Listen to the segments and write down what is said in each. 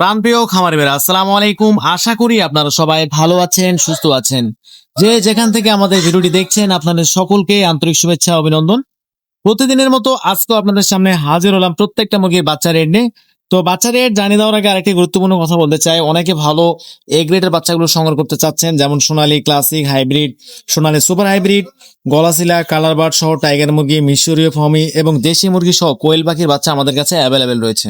প্রাণপ্রিয় খামারি বেড়া আসসালামু আলাইকুম। আশা করি আপনারা সবাই ভালো আছেন, সুস্থ আছেন। যে যেখান থেকে আমাদের ভিডিওটি দেখছেন, আপনাদের সকলকে আন্তরিক শুভেচ্ছা, অভিনন্দন। প্রতিদিনের মতো আজকেও আপনাদের সামনে হাজির হলাম প্রত্যেকটা মুরগির বাচ্চা রেট নিয়ে তো বাচ্চাদের জানিয়ে দেওয়ার আগে আরেকটি গুরুত্বপূর্ণ কথা বলতে চাই। অনেকে ভালো এ গ্রেডের বাচ্চাগুলো সংগ্রহ করতে চাচ্ছেন, যেমন Sonali classic hybrid Sonali super hybrid গলাশিলা colour bird সহ টাইগার মুরগি, মিশরীয় ফমি এবং দেশি মুরগি সহ কোয়েল পাখির বাচ্চা আমাদের কাছে অ্যাভেলেবেল রয়েছে।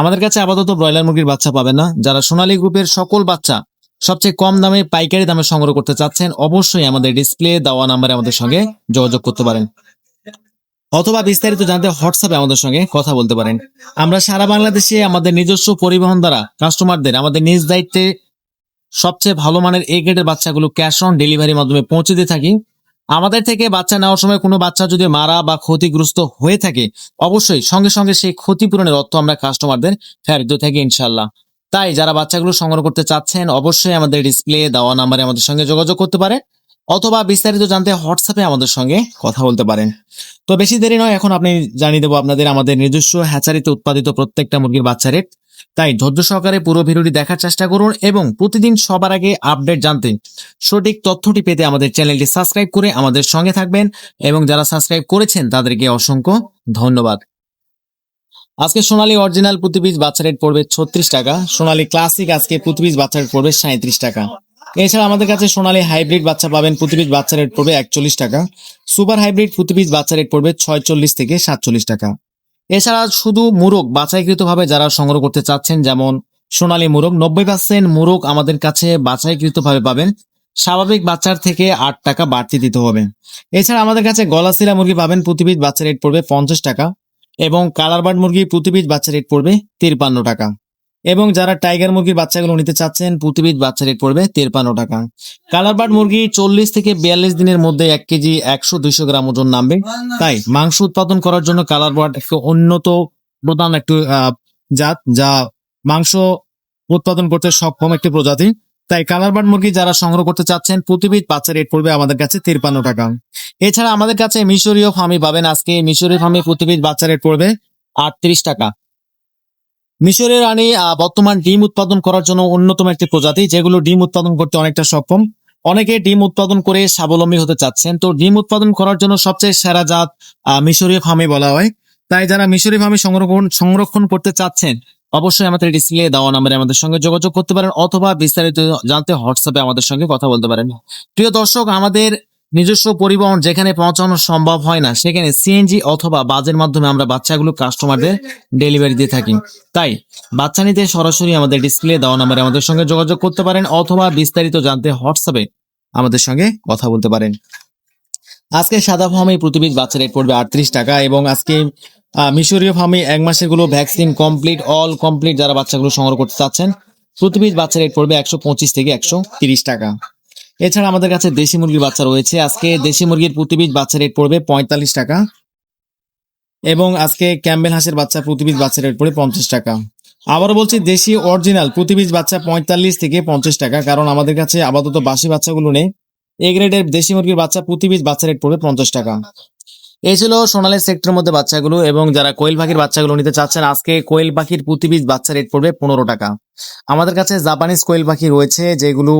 আমাদের কাছে আপাতত ব্রয়লার মুরগির বাচ্চা পাবেন না। যারা সোনালী গ্রুপের সকল বাচ্চা সবচেয়ে কম দামে, পাইকারি দামে সংগ্রহ করতে চাচ্ছেন, অবশ্যই আমাদের ডিসপ্লে দেওয়া নাম্বারে আমাদের সঙ্গে যোগাযোগ করতে পারেন। অথবা বিস্তারিত জানতে হোয়াটসঅ্যাপে আমাদের সঙ্গে কথা বলতে পারেন। আমরা সারা বাংলাদেশে আমাদের নিজস্ব পরিবহন দ্বারা কাস্টমারদের আমাদের নিজ দায়িত্বে সবচেয়ে ভালো মানের এ গ্রেডের বাচ্চাগুলো ক্যাশ অন ডেলিভারির মাধ্যমে পৌঁছে দিয়ে থাকি। আমাদের থেকে বাচ্চা নেওয়ার সময় কোনো বাচ্চা যদি মারা বা ক্ষতিগ্রস্ত হয়ে থাকে, অবশ্যই সঙ্গে সঙ্গে সেই ক্ষতিপূরণের অর্থ আমরা কাস্টমারদের ফেরত থাকি ইনশাল্লাহ তাই যারা বাচ্চাগুলো সংগ্রহ করতে চাচ্ছেন, অবশ্যই আমাদের ডিসপ্লে দেওয়া নাম্বারে আমাদের সঙ্গে যোগাযোগ করতে পারে। অথবা বিস্তারিত জানতে হোয়াটসঅ্যাপে আমাদের সঙ্গে কথা বলতে পারেন। তো বেশি দেরি নয়, এখন আপনি জানিয়ে দেবো আপনাদের আমাদের নিজস্ব হ্যাচারিতে উৎপাদিত প্রত্যেকটা মুরগির বাচ্চা রেট তাই ধৈর্য সহকারে পুরো ভিডিওটি দেখার চেষ্টা করুন এবং প্রতিদিন সবার আগে আপডেট জানতে সঠিক তথ্যটি পেতে আমাদের চ্যানেলটি সাবস্ক্রাইব করে আমাদের সঙ্গে থাকবেন এবং যারা সাবস্ক্রাইব করেছেন তাদেরকে অসংখ্য ধন্যবাদ। আজকে সোনালী অরিজিনাল প্রতি পিস বাচ্চা রেট পড়বে ছত্রিশ টাকা, সোনালী ক্লাসিক আজকে প্রতি পিস বাচ্চা রেট পড়বে সাঁত্রিশ টাকা। এছাড়া আমাদের কাছে সোনালী হাইব্রিড বাচ্চা পাবেন প্রতি পিস বাচ্চা রেট পড়বে একচল্লিশ টাকা। সুপার হাইব্রিড প্রতি পিস বাচ্চা রেট পড়বে ছয়চল্লিশ থেকে সাতচল্লিশ টাকা। এছাড়া শুধু মুরগ বাছাইকৃতভাবে যারা সংগ্রহ করতে চাচ্ছেন, যেমন সোনালী মুরগ, নব্বই পার্সেন্ট মুরগ আমাদের কাছে বাছাইকৃতভাবে পাবেন। স্বাভাবিক বাচ্চার থেকে আট টাকা বাড়তি দিতে হবে। এছাড়া আমাদের কাছে গলাশিলা মুরগি পাবেন প্রতি পিস বাচ্চা রেট পড়বে পঞ্চাশ টাকা। এবং কালার বার্ড মুরগি প্রতি পিস বাচ্চা রেট পড়বে তিরপান্ন টাকা। এবং যারা টাইগার মুরগির বাচ্চাগুলো নিতে চাচ্ছেন প্রতি পিস বাচ্চা রেট পড়বে তিরপান্ন টাকা। কালার বার্ড মুরগি চল্লিশ থেকে বিয়াল্লিশ দিনের মধ্যে এক কেজি একশো দুইশো গ্রাম ওজন নামবে। তাই মাংস উৎপাদন করার জন্য কালার বার্ড একটু উন্নত প্রধান একটু জাত যা মাংস উৎপাদন করতে সক্ষম একটি প্রজাতি। তাই কালার বার্ড মুরগি যারা সংগ্রহ করতে চাচ্ছেন, প্রতিবিধ বাচ্চা রেট পড়বে আমাদের কাছে তিরপান্ন টাকা। এছাড়া আমাদের কাছে মিশরীয় ফার্মি পাবেন। আজকে মিশরীয় ফার্মি প্রতিবিধ বাচ্চা রেট পড়বে আটত্রিশ টাকা। মিশরের রানী বর্তমান ডিম উৎপাদন করার জন্য অন্যতম একটি প্রজাতি, যেগুলো ডিম উৎপাদন করতে অনেকটা সক্ষম। অনেকে ডিম উৎপাদন করে স্বাবলম্বী হতে চাচ্ছেন। তো ডিম উৎপাদন করার জন্য সবচেয়ে সেরা জাত মিশরীয় ফার্মে বলা হয়। তাই যারা মিশরি ফার্মে সংরক্ষণ সংরক্ষণ করতে চাচ্ছেন, অবশ্যই আমাদের ডিসপ্লে দেওয়া নাম্বারে আমাদের সঙ্গে যোগাযোগ করতে পারেন, অথবা বিস্তারিত জানতে হোয়াটসঅ্যাপে আমাদের সঙ্গে কথা বলতে পারেন। প্রিয় দর্শক, আমাদের নিজস্ব পরিবহন যেখানে পৌঁছানো সম্ভব হয় না, সেখানে সিএনজি অথবা বাজের মাধ্যমে আমরা বাচ্চাগুলো কাস্টমারদের ডেলিভারি দিয়ে থাকি। তাই, বাচ্চা নিতে সরাসরি আমাদের ডিসপ্লে দেওয়া নাম্বারে আমাদের সঙ্গে যোগাযোগ করতে পারেন অথবা বিস্তারিত জানতে হোয়াটসঅ্যাপে আমাদের সঙ্গে কথা বলতে পারেন। আজকে সাদা ফার্মে প্রতিবিধ বাচ্চা রেট পড়বে আটত্রিশ টাকা এবং আজকে মিশরীয় ফার্মে এক মাসেরগুলো ভ্যাকসিন কমপ্লিট অল কমপ্লিট যারা বাচ্চাগুলো সংগ্রহ করতে চাচ্ছেন প্রতিবিধ বাচ্চা রেট পড়বে একশো পঁচিশ থেকে একশো তিরিশ টাকা। এছাড়া আমাদের কাছে দেশি মুরগির বাচ্চা রয়েছে। আজকে দেশি মুরগির প্রতিবিধ বাচ্চা রেট পড়বে পঁয়তাল্লিশ টাকা এবং আজকে ক্যাম্বেল হাঁসের বাচ্চা প্রতিবিধ বাচ্চা রেট পড়বে পঞ্চাশ টাকা। আবারও বলছি, দেশি অরিজিনাল প্রতিবিধ বাচ্চা পঁয়তাল্লিশ থেকে পঞ্চাশ টাকা, কারণ আমাদের কাছে আপাতত বাসি বাচ্চাগুলো নেই। এ গ্রেডের দেশি মুরগির বাচ্চা প্রতিবিধ বাচ্চা রেট পড়বে পঞ্চাশ টাকা। এই ছিল সোনালী সেক্টরের মধ্যে বাচ্চাগুলো এবং যারা কোয়েল পাখির বাচ্চাগুলো নিতে চাচ্ছেন, আজকে কোয়েল পাখির প্রতিবিধ বাচ্চা রেট পড়বে পনেরো টাকা। আমাদের কাছে জাপানিজ কোয়েল পাখি রয়েছে, যেগুলো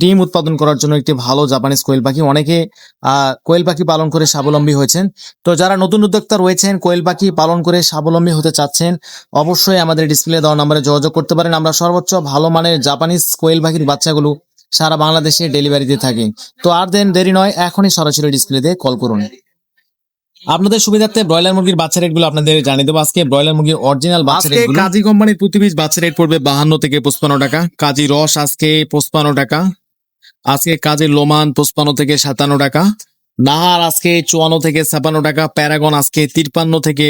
ডিম উৎপাদন করার জন্য একটি ভালো জাপানিজ কোয়েল পাখি। অনেকে কোয়েল পাখি পালন করে স্বাবলম্বী হয়েছেন। তো যারা নতুন উদ্যোক্তা রয়েছেন, কোয়েল পাখি পালন করে স্বাবলম্বী হতে চাচ্ছেন, অবশ্যই আমাদের ডিসপ্লে দেওয়া নম্বরে যোগাযোগ করতে পারেন। আমরা সর্বোচ্চ ভালো মানের জাপানিজ কোয়েল পাখির বাচ্চাগুলো সারা বাংলাদেশে ডেলিভারি দিয়ে থাকি। তো আর দেন দেরি নয়, এখনই সরাসরি ডিসপ্লে দিয়ে কল করুন। আপনাদের সুবিধার্থে ব্রয়লার মুরগির বাচ্চা রেটগুলো আপনাদের জানিয়ে দেবো। আজকে ব্রয়লার মুরগির অরিজিনাল বাচ্চা রেটগুলো কাজী কোম্পানির প্রতি পিস বাচ্চা রেট পড়বে বাহান্ন থেকে পঁচপান্ন টাকা। কাজী রস আজকে পঁচপান্ন টাকা। আজকে কাজী লোমান পঁচপান্ন থেকে সাতান্ন টাকা। নাহার আজকে চুয়ান্ন থেকে ছাপান্ন টাকা। প্যারাগন আজকে তিরপান্ন থেকে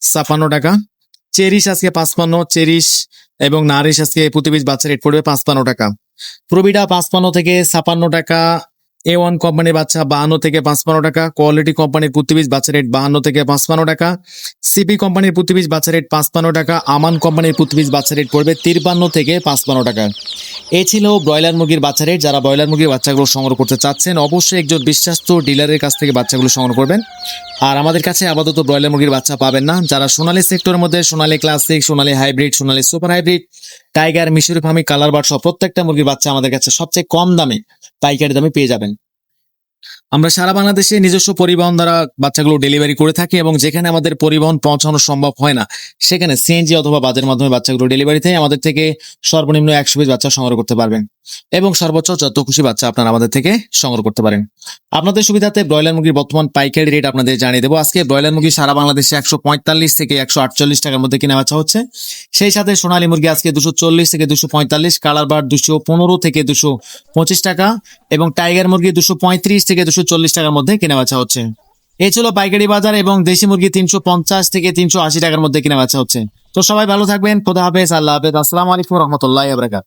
ছাপান্ন টাকা। চেরিশ আজকে পাঁচপান্ন চেরিশ এবং নারিশ আজকে প্রতি পিস বাচ্চা রেট পড়বে পাঁচপান্ন টাকা। প্রবিডা পাঁচপান্ন থেকে ছাপান্ন টাকা। এ ওয়ান কোম্পানির বাচ্চা বাহান্ন থেকে পাঁচপান্ন টাকা কোয়ালিটি কোম্পানির পুঁতিবিজ বাচ্চা রেট বাহান্ন থেকে পাঁচপান্ন টাকা সিপি কোম্পানির পুঁতিবিজ বাচ্চা রেট পাঁচপান্ন টাকা, আমান কোম্পানির পুঁতিবিজ বাচ্চা রেট পড়বে তিরপান্ন থেকে পাঁচপান্ন টাকা। এ ছিল ব্রয়লার মুরগির বাচ্চা রেট যারা ব্রয়লার মুরগির বাচ্চাগুলো সংগ্রহ করতে চাচ্ছেন, অবশ্যই একজন বিশ্বাস্ত ডিলারের কাছ থেকে বাচ্চাগুলো সংগ্রহ করবেন। আর আমাদের কাছে আপাতত ব্রয়লার মুরগির বাচ্চা পাবেন না। যারা সোনালী সেক্টরের মধ্যে, Sonali classic Sonali hybrid Sonali super hybrid tiger মিশরি ফার্মি কালার বার্ড সব প্রত্যেকটা মুরগির বাচ্চা আমাদের কাছে সবচেয়ে কম দামে, পাইকারি দামে পেয়ে যাবেন। আমরা সারা বাংলাদেশে নিজস্ব পরিবহন দ্বারা বাচ্চাগুলো ডেলিভারি করে থাকি এবং যেখানে আমাদের পরিবহন পৌঁছানো সম্ভব হয় না, সেখানে সিএনজি অথবা বাজের মাধ্যমে বাচ্চাগুলো ডেলিভারি ডেলিভারিতে আমাদের থেকে সর্বনিম্ন একশো বাচ্চা সংগ্রহ করতে পারবেন। এবং সর্বোচ্চ যত খুশি বাচ্চা আপনারা আমাদের থেকে সংগ্রহ করতে পারেন। আপনাদের সুবিধাতে ব্রয়লার মুরগির বর্তমান পাইকারি রেট আপনাদের জানিয়ে দেবো। আজকে ব্রয়লার মুরগি সারা বাংলাদেশে একশো পঁয়তাল্লিশ থেকে একশো আটচল্লিশ টাকার মধ্যে কিনা বাচ্চা হচ্ছে। সেই সাথে সোনালী মুরগি আজকে দুশো চল্লিশ থেকে দুশো পঁয়তাল্লিশ, কালার বার দুশো পনেরো থেকে দুশো পঁচিশ টাকা এবং টাইগার মুরগি দুশো পঁয়ত্রিশ থেকে দুশো চল্লিশ টাকার মধ্যে কেনা বেচা হচ্ছে। এই ছিল পাইকারি বাজার এবং দেশি মুরগি তিনশো পঞ্চাশ থেকে তিনশো আশি টাকার মধ্যে কেনা বেচা হচ্ছে। তো সবাই ভালো থাকবেন, খোদা হাফেজ, আল্লাহ হাফেজ। আসসালামু আলাইকুম রহমতুল্লাহ আবরাকাত